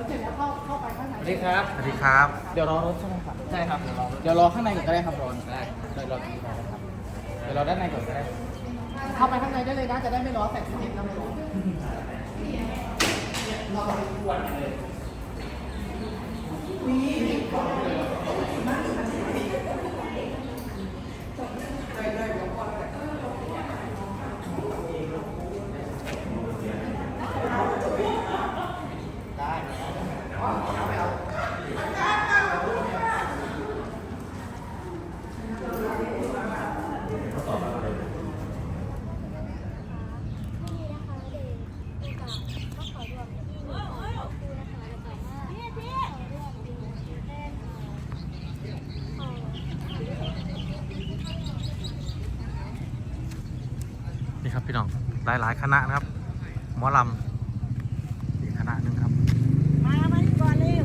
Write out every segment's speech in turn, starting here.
แล้วเสร็จแล้วเข้าเข้าไปข้างในสวัสดีครับ สวัสดีครับ เดี๋ยวรอรถใช่ไหมครับ ใช่ครับ เดี๋ยวรอเดี๋ยวรอข้างในก่อนก็ได้ครับรอได้เดี๋ยวรอตรงนี้ก่อนนะครับ เดี๋ยวรอด้านในก่อนก็ได้ เข้าไปข้างในได้เลยนะ จะได้ไม่ร้อนแต่ที่เห็นเราไม่ร้อนนี่นะคะเด็กโอกาสก็ขอรวมที่หนูขอขอบคุณนะคะแล้วก็ว่าขอรวมที่แม่ขอ นี่ครับพี่น้องหลายหลายๆคณะนะครับหมอลำอีกคณะหนึ่งครับ มามานี่ก่อนเร็ว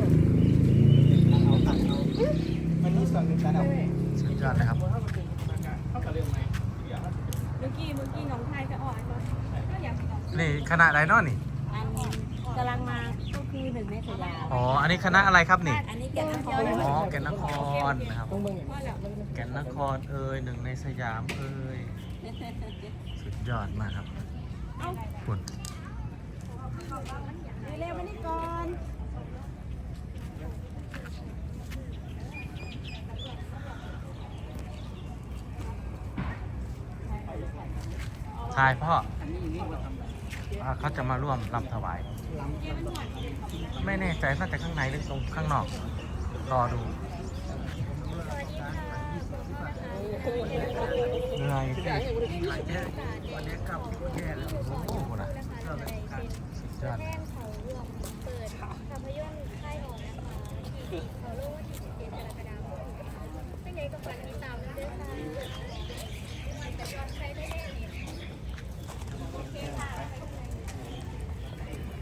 มันนี่ ส่วนหนึ่งการเอาสุดยอดเลยครับเข้ากับเรื่องไหมเมื่อกี้เมื่อกี้น้องไทยจะอ่อนก่อนก็อยากให้น้องนี่คณะอะไรเนาะนี่ อันกำลังมาก็คือหนึ่งในสยามอ๋อ อันนี้คณะอะไรครับนี่ อันนี้แก่นนครอ๋อ แก่นนครนะครับต้องเบิ่งพ่อแล้วแก่นนครเอ่ยหนึ่งในสยามเอ่ยสุดยอดมากครับคุณเร็วๆมานี่ก่อน ชายพ่ออ่าเขาจะมาร่วมรำถวาย ไม่แน่ใจน่าจะข้างในหรือตรงข้างนอก รอดูเหนื่อยสิโอ้โหนแม่เขารวมเปิดภาพยนตร์ค่ายออกนะคะที่เขาเรียกว่าที่17กรกฎาคมเป็นไงกับการติดตามด้วยค่ะแต่ยอดใช้ได้แน่เนี่ย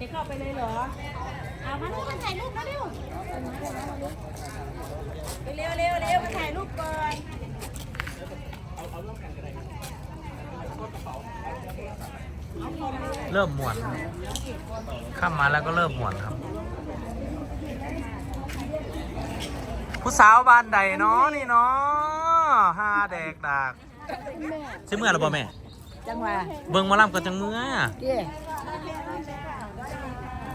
จะเข้าไปเลยเหรอเอามามาถ่ายรูปมาเร็วเร็วเร็วเร็วมาถ่ายรูปก่อนเริ่มหมวนข้ามมาแล้วก็เริ่มหมวนครับ ผู้สาวบ้านใดเนาะนี่เนาะห้าแดกดากใช่เมื่อหรือเปล่าแม่ จังหวะเบิ่งหมาล่ำกันจังเมื่อเจ้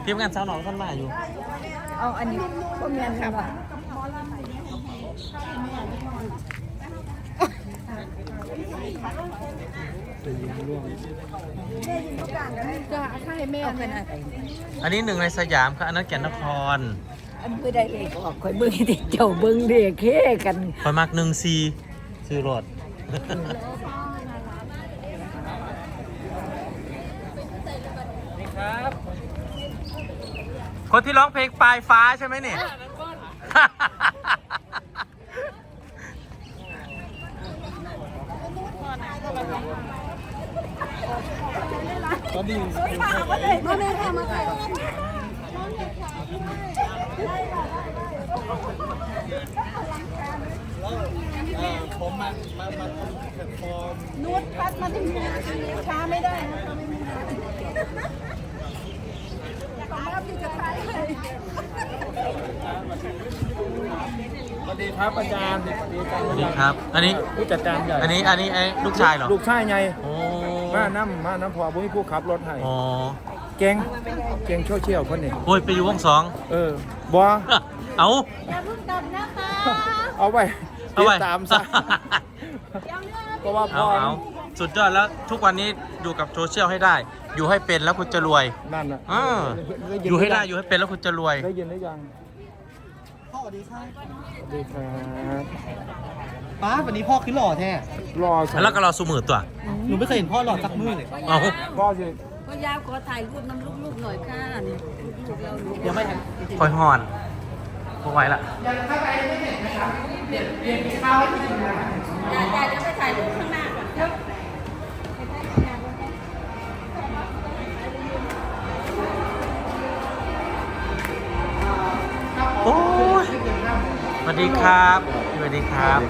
ทีมงานสาวหนองท่านมาอยู่ เอาอันนี้พวกเมียนครับจะข้างในแม่เอาเป็นอะไรอันนี้หนึ่งในสยามครับอันนั้นแก่นนครอันเพื่อได้เลขออกคอยเบิ้งที่เจ้าเบิ้งเลขเฮ้กันคอยมักหนึ่งซีซื้อรถ นี่ครับ คนที่ร้องเพลงปลายฟ้าใช่ไหมเนี่ยตอนนี้มาเลยค่ะมาเลยเอ่อผมมา มา มาทำแพลตฟอร์มนูดพัดมาถึงช้าไม่ได้นะคะไม่มีสามารถที่จะใช้เลย สวัสดีครับอาจารย์สวัสดีอาจารย์สวัสดีครับ อันนี้ ผู้จัดการใหญ่อันนี้ อันนี้ไอ้ลูกชายเหรอ ลูกชายไงโอ้มาน้ำมาน้ำพอบุ้ยผู้ขับรถให้อ๋อเก่งเก่งโชว์เชี่ยวคนนี้โอ้ยไปอยู่วงสอง เออบัวเอาอย่าเพิ่งกลับนะคะเอาไว้เอาติดไว้ตามซะเพราะว่าพเอาอเอา สุดยอดแล้วทุกวันนี้อยู่กับโซเชียลให้ได้ อยู่ให้เป็นแล้วคุณจะรวยนั่นน่ะเอออยู่ให้ได้อยู่ให้เป็นแล้วคุณจะรวย ได้ยินหรือยังพ่อสวัสดีค่ะสวัสดีครับป้าวันนี้พ่อขึ้นหล่อแท้รอสักแล้วก็เราสูมือตัวหนูไม่เคยเห็นพ่อหล่อสักมือเลยเอาพ่อสิก็ยาวขอถ่ายรูปน้ำลูกๆหน่อยค่ะนี่ลูกๆเราลูกเดี๋ยวไม่ทันคอยหอนพอไหวละยังถ้าไปไม่เห็นนะครับเดี๋ยวเรียนข้าวให้กินนะยายยายจะไปถ่ายรูปข้างหน้าก่อน วัสดีครับสวัสดีครับ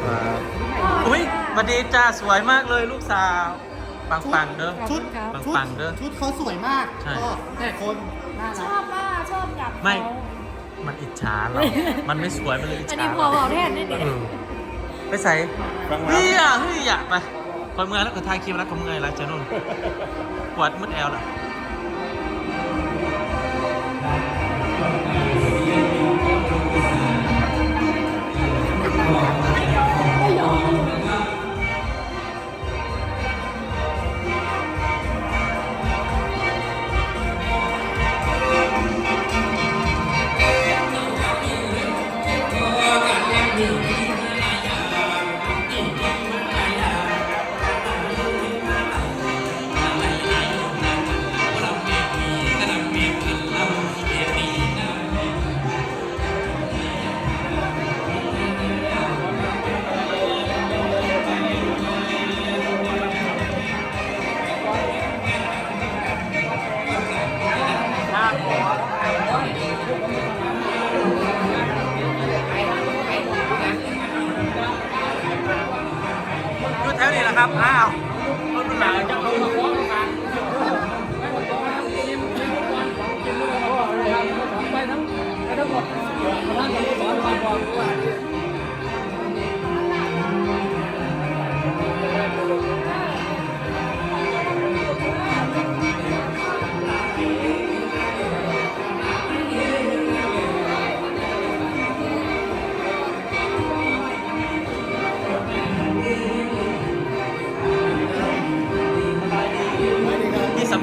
อุ้ยสวัสดีจ้าสวยมากเลยลูกสาว ปังปังๆเด้อ ชุดปังชุดปังๆเด้อชุดเขาสวยมากใช่ ก็แต่คนน่าชรัอกบว่าชอบกับไม่เขามันอิจฉาเรา มันไม่สวยมันเลยอิจอันฉานี้พอเราบอกแทนได้ดิเออไปใส่เฮ้ยอะเฮ้ยอะไปคนเมื่อยแล้วก็ทายคลิปแล้วก็เมื่อยแล้วเจ้านุ่นปวดมึดแอลล่ะ นี้แหละครับอ้าว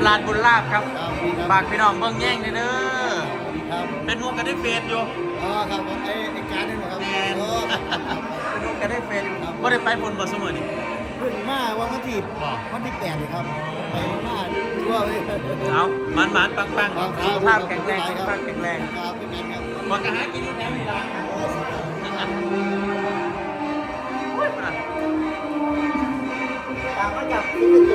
พี่สำราญบุญลาบครับฝากพี่น้องเบิ่งแย่งเด้อครับเป็นห่วงกันได้เฟซอยู่อ๋อครับไอ้ไอ้การนี่นะครับแมนโอ้เป็นห่วงกันได้เฟซอยู่บ่ได้ไปบนบ่เสมอนี่เพิ่งมาวันที่วันที่แปดเลยครับไปมาทั่วเลยเอามันมันปังปังสุขภาพแข็งแรงสุขภาพแข็งแรงครับเป็นไงครับบอกกันหากินอยู่แถวนี้ล่ะโอ้ยมันตามมาจากที่เกิด